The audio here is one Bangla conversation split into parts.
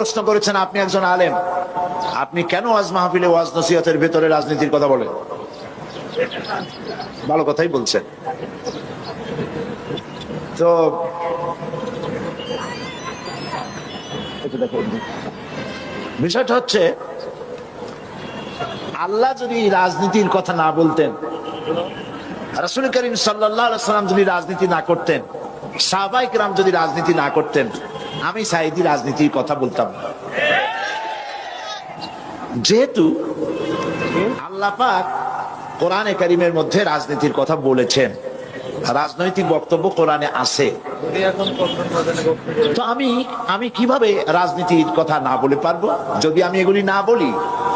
প্রশ্ন করেছেন, আপনি একজন আলেম। আপনি কেন ওয়াজ মাহফিলে ওয়াজ নসিহতের ভেতরে রাজনীতির কথা বলেন? ভালো কথাই বলছেন। তো বিষয়টা হচ্ছে, আল্লাহ যদি রাজনীতির কথা না বলতেন, রাসুল করিম সাল্লাম যদি রাজনীতি না করতেন সাহবাইক রাম যদি রাজনীতি না করতেন আমি সাইদি রাজনীতির কথা বলতাম না। যেহেতু আল্লাহ পাক কোরআনে কারিমের মধ্যে রাজনীতির কথা বলেছেন, রাজনৈতিক বক্তব্য কোরআনে আছে। তো আমি আমি কীভাবে রাজনীতির কথা না বলে পারব? যদি আমি এগুলি না বলি,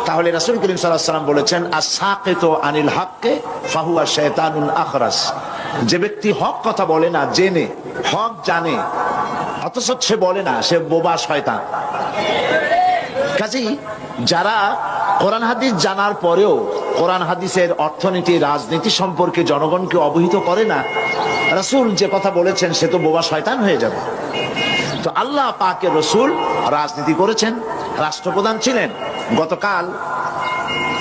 তাহলে রাসুল করিম সাল্লাম বলেছেন আসাকেত আনিল হককে ফাহুয়া শেতানুল আখরাস। যে ব্যক্তি হক কথা বলে না, জেনে, হক জানে অথচ সে বলে না, সে বোবা শয়তান। কাজেই যারা কোরআন হাদিস জানার পরেও কোরআন হাদিসের অর্থনীতি, রাজনীতি সম্পর্কে জনগণকে অবহিত করে না, রাসূল যে কথা বলেছেন, সে তো বোবা শয়তান হয়ে যাবে। তো আল্লাহ পাকের রসুল রাজনীতি করেছেন, রাষ্ট্রপ্রধান ছিলেন। গতকাল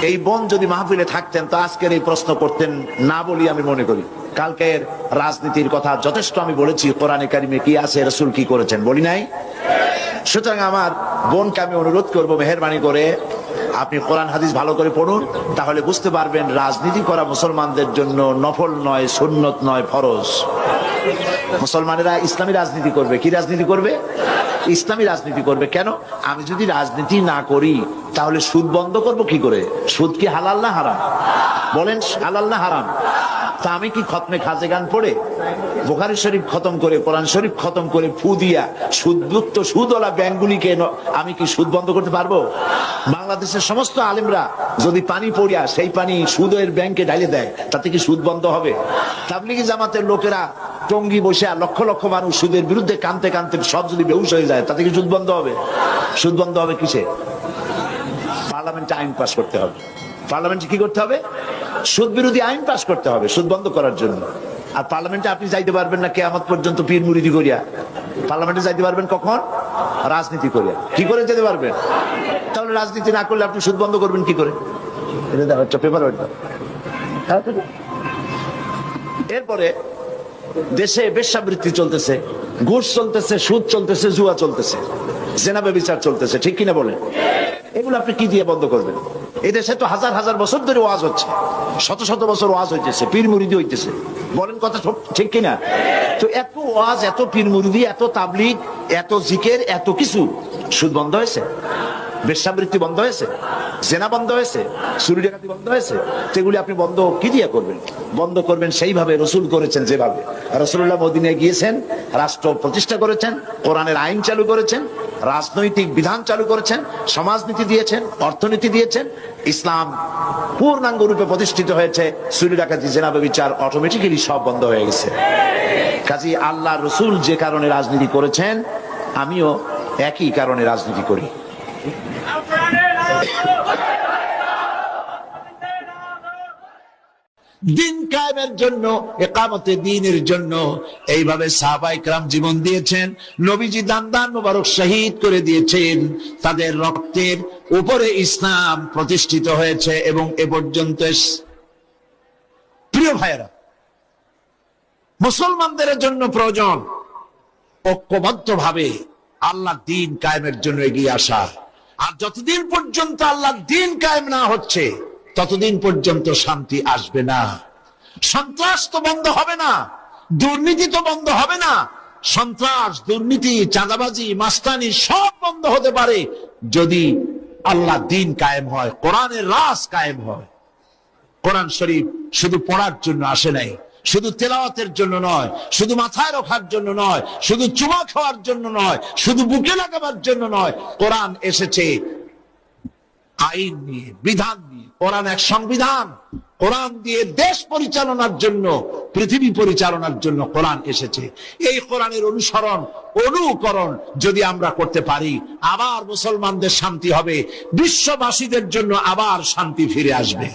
এই বোন যদি মাহফিলে থাকতেন, তো আজকের এই প্রশ্ন করতেন, না বলি আমি মনে করি। কালকের রাজনীতির কথা যথেষ্ট আমি বলেছি, কোরআনে কারিমে কি আছে, রসুল কি করেছেন, বলি নাই? সুতরাং আমার বোনকে আমি অনুরোধ করব, মেহরবানি করে আপনি কোরআন হাদিস ভালো করে পড়ুন, তাহলে বুঝতে পারবেন রাজনীতি করা মুসলমানদের জন্য নফল নয়, সুন্নত নয়, ফরজ। মুসলমানেরা ইসলামী রাজনীতি করবে, কি রাজনীতি করবে? ইসলামী রাজনীতি করবে কেন? আমি যদি রাজনীতি না করি, তাহলে সুদ বন্ধ করব কি করে? সুদ কি হালাল না হারাম? বলেন, হালাল না হারাম? তা আমি কি খতমে খাজে গান পড়ে? বোখারি শরীফ খতম করে, কোরআন শরীফ খতম করে ফু দিয়া সুদযুক্ত সুদওয়ালা ব্যাংকগুলিকে আমি কি সুদ বন্ধ করতে পারব? বাংলাদেশের সমস্ত আলেমরা যদি পানি পড়িয়া, সেই পানি সুদের ব্যাংকে ঢালে দেয়, তাতে কি সুদ বন্ধ হবে? তাবলিগি জামাতের লোকেরা টঙ্গি বসে লক্ষ লক্ষ মানুষ সুদের বিরুদ্ধে কানতে কানতে সব যদি বেহুশ হয়ে যায়, তাতে কি সুদ বন্ধ হবে? সুদ বন্ধ হবে কিসে? পার্লামেন্টে আইন পাস করতে হবে। পার্লামেন্টে কি করতে হবে? সুদ বিরোধী আইন পাস করতে হবে, সুদ বন্ধ করার জন্য। আর পার্লামেন্টে আপনি যাইতে পারবেন না কেয়ামত পর্যন্ত পীর মুরিদি করিয়া। পার্লামেন্টে যাইতে পারবেন কখন? রাজনীতি করিয়া। কি করে যেতে পারবেন? তাহলে রাজনীতি না করলে আপনি সুদ বন্ধ করবেন কি করে? পেপার এরপরে দেশে বেশ্যাবৃত্তি চলতেছে, ঘুষ চলতেছে, সুদ চলতেছে, জুয়া চলতেছে, জেনাবে বিচার চলতেছে, ঠিক কিনা বলেন? এগুলো আপনি কি দিয়ে বন্ধ করবেন? এই দেশে তো হাজার হাজার বছর ধরে ওয়াজ হচ্ছে, শত শত বছর ওয়াজ হইতেছে, পীর মুরিদি হইতেছে। বলেন কথা ঠিক কিনা? তো এত ওয়াজ, এত পীর মুরিদি, এত তাবলিগ, এত জিকের, এত কিছু। সুদ বন্ধ হয়েছে? বেশাবৃত্তি বন্ধ হয়েছে? জেনা বন্ধ হয়েছে? চুরি বন্ধ হয়েছে? সেগুলি আপনি বন্ধ কি দিয়ে করবেন? বন্ধ করবেন, সেইভাবে রসুল করেছেন যেভাবে। রসুল্লাহ মদিনে গিয়েছেন, রাষ্ট্র প্রতিষ্ঠা করেছেন, কোরআনের আইন চালু করেছেন, রাজনৈতিক বিধান চালু করেছেন, সমাজনীতি দিয়েছেন, অর্থনীতি দিয়েছেন, ইসলাম পূর্ণাঙ্গ রূপে প্রতিষ্ঠিত হয়েছে। চুরি ডাকাতি, জেনাবে বিচার অটোমেটিক্যালি সব বন্ধ হয়ে গেছে। কাজী আল্লাহ রসুল যে কারণে রাজনীতি করেছেন, আমিও একই কারণে রাজনীতি করি। দিন কায়েমের জন্য, একামতে দিনের জন্য। এইভাবে সাহাবাই ক্রাম জীবন দিয়েছেন। নবীজি দান দান মুবারক শহীদ করে দিয়েছেন। তাদের রক্তের উপরে ইসলাম প্রতিষ্ঠিত হয়েছে এবং এ পর্যন্ত প্রিয় ভাইয়েরা, মুসলমানদের জন্য প্রয়োজন ঐক্যবদ্ধ ভাবে আল্লাহ দিন কায়েমের জন্য এগিয়ে আসা। আর যতদিন পর্যন্ত আল্লাহ দিন কায়েম না হচ্ছে ততদিন পর্যন্ত শান্তি আসবে না। সন্ত্রাস তো বন্ধ হবে না, দুর্নীতি তো বন্ধ হবে না। সন্ত্রাস, দুর্নীতি, চাঁদাবাজি, মাস্তানি সব বন্ধ হতে পারে যদি আল্লাহ দিন কায়েম হয়, কোরআনের রাস কায়েম হয়। কোরআন শরীফ শুধু পড়ার জন্য আসে নাই, শুধু তেলাওয়াতের জন্য নয়, শুধু মাথায় রাখার জন্য নয়, শুধু চুমা খাওয়ার জন্য নয়, শুধু বুকে লাগাবার জন্য নয়। কোরআন এসেছে আইন নিয়ে, বিধান নিয়ে, কোরআন এক সংবিধান। কোরআন দিয়ে দেশ পরিচালনার জন্য, পৃথিবী পরিচালনার জন্য কোরআন এসেছে। এই কোরআনের অনুসরণ, অনুকরণ যদি আমরা করতে পারি, আবার মুসলমানদের শান্তি হবে, বিশ্ববাসীদের জন্য আবার শান্তি ফিরে আসবে।